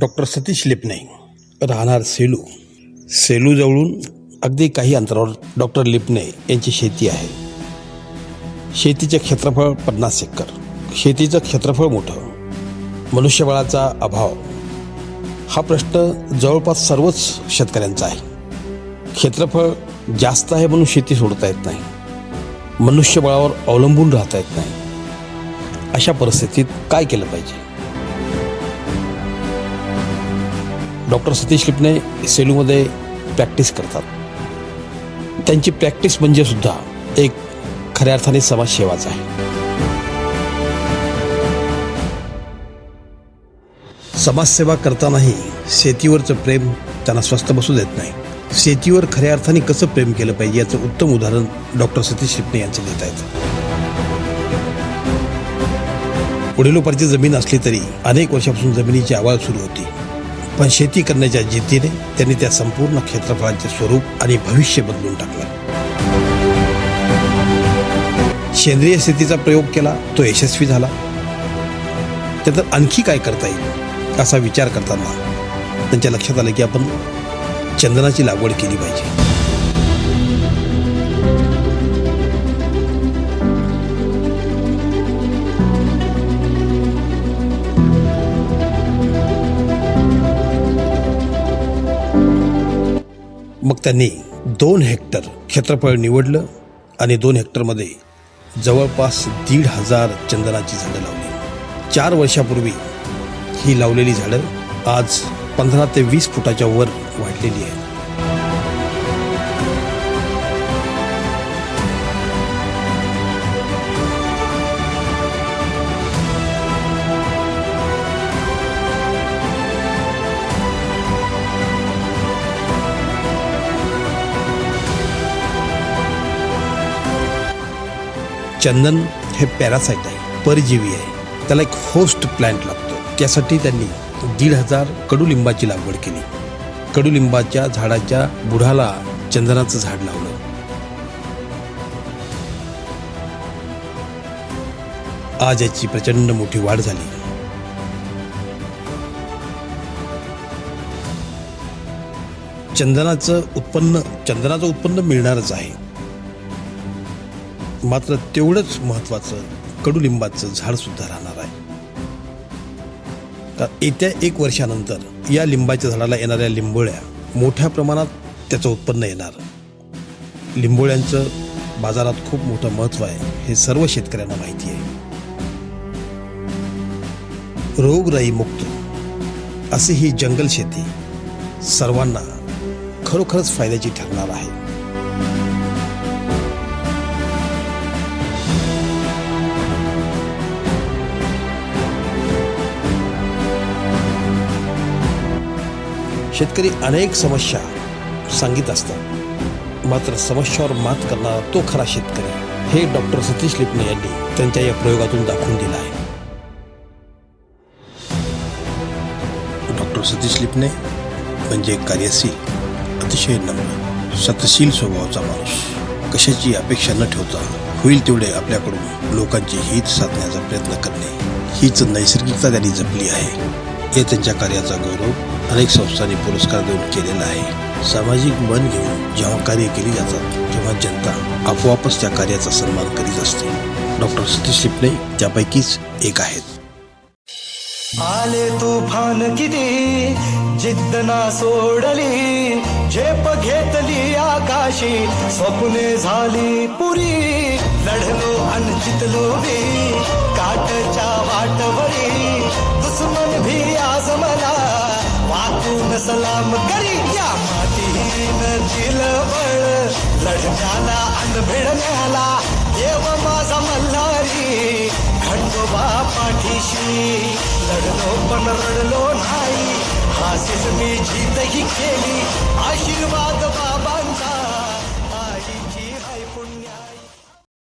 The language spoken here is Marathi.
डॉक्टर सतीश लिपणे राहणार सेलू. सेलूजवळून अगदी काही अंतरावर डॉक्टर लिपणे यांची शेती आहे. शेतीचे क्षेत्रफळ पन्नास एकर. शेतीचं क्षेत्रफळ मोठं. मनुष्यबळाचा अभाव. हा प्रश्न जवळपास सर्वच शेतकऱ्यांचा आहे. क्षेत्रफळ जास्त आहे म्हणून शेती सोडता येत नाही. मनुष्यबळावर अवलंबून राहता येत नाही. अशा परिस्थितीत काय केलं पाहिजे? डॉक्टर सतीश लिपणे सेलूमध्ये प्रॅक्टिस करतात. त्यांची प्रॅक्टिस म्हणजे सुद्धा एक खऱ्या अर्थाने समाजसेवाच आहे. समाजसेवा करतानाही शेतीवरचं प्रेम त्यांना स्वस्त बसू देत नाही. शेतीवर खऱ्या अर्थाने कसं प्रेम केलं पाहिजे याचं उत्तम उदाहरण डॉक्टर सतीश शिपणे यांचं देत आहेत. वडिलोपार्जित जमीन असली तरी अनेक वर्षापासून जमिनीची आवाज सुरू होती. पण शेती करण्याच्या जिद्दीने त्यांनी त्या संपूर्ण क्षेत्रफळाचे स्वरूप आणि भविष्य बदलून टाकलं. सेंद्रिय शेतीचा प्रयोग केला तो यशस्वी झाला. त्यात आणखी काय करता येईल असा विचार करताना त्यांच्या लक्षात आलं की आपण चंदनाची लागवड केली पाहिजे. मग त्यांनी दोन हेक्टर क्षेत्रफळ निवडलं आणि दोन हेक्टरमध्ये जवळपास दीड हजार चंदनाची झाडं लावली. चार वर्षापूर्वी ही लावलेली झाडं आज पंधरा ते वीस फुटाच्या वर वाढलेली आहे चंदन हे पॅरासाईट आहे परजीवी आहे. त्याला एक होस्ट प्लांट लागतो. त्यासाठी त्यांनी दीड हजार कडुलिंबाची लागवड केली. कडुलिंबाच्या झाडाच्या बुढाला चंदनाचं झाड लावलं. आज याची प्रचंड मोठी वाढ झाली. चंदनाचं उत्पन्न चंदनाचं उत्पन्न मिळणारच आहे. मात्र तेवढंच महत्वाचं कडुलिंबाचं झाडसुद्धा राहणार आहे. तर येत्या एक वर्षानंतर या लिंबाच्या झाडाला येणाऱ्या लिंबोळ्या मोठ्या प्रमाणात त्याचं उत्पन्न येणार. लिंबोळ्यांचं बाजारात खूप मोठं महत्त्व आहे हे सर्व शेतकऱ्यांना माहिती आहे. रोगराई मुक्त अशी ही जंगल शेती सर्वांना खरोखरच फायद्याची ठरणार आहे. शेतकरी अनेक समस्या सांगित असतात. मात्र समस्यावर मात करणारा तो खरा शेतकरी हे डॉक्टर सतीश लिपणे यांनी त्यांच्या या प्रयोगातून दाखवून दिलं आहे. डॉक्टर सतीश लिपणे म्हणजे कार्यशील अतिशय नम्र सतशील स्वभावाचा माणूस. कशाची अपेक्षा न ठेवता होईल तेवढे आपल्याकडून लोकांचे हित साधण्याचा प्रयत्न करणे हीच नैसर्गिकता त्यांनी जपली आहे. हे त्यांच्या कार्याचा गौरव अनेक संस्थांनी पुरस्कार देऊन केलेला आहे. सामाजिक मन घेऊन जेव्हा कार्य केली जातात तेव्हा जनता आपोआपच त्या कार्याचा सन्मान करीत असते. डॉक्टर सतीश शिपणे त्यापैकीच एक आहेत. आले तुफान किती जिद्द ना सोडली झेप घेतली आकाशी स्वप्ने झाली पुरी. लढलो अन जितलो मी काटच्या वाटवरी सलाम करी या मातीहीन दिल बळ लढण्याला अन भिडण्याला देव माझा मल्हारी. खंडोबा पाठीशी. लढलो पण रडलो नाही. हासीच मी जीतही केली.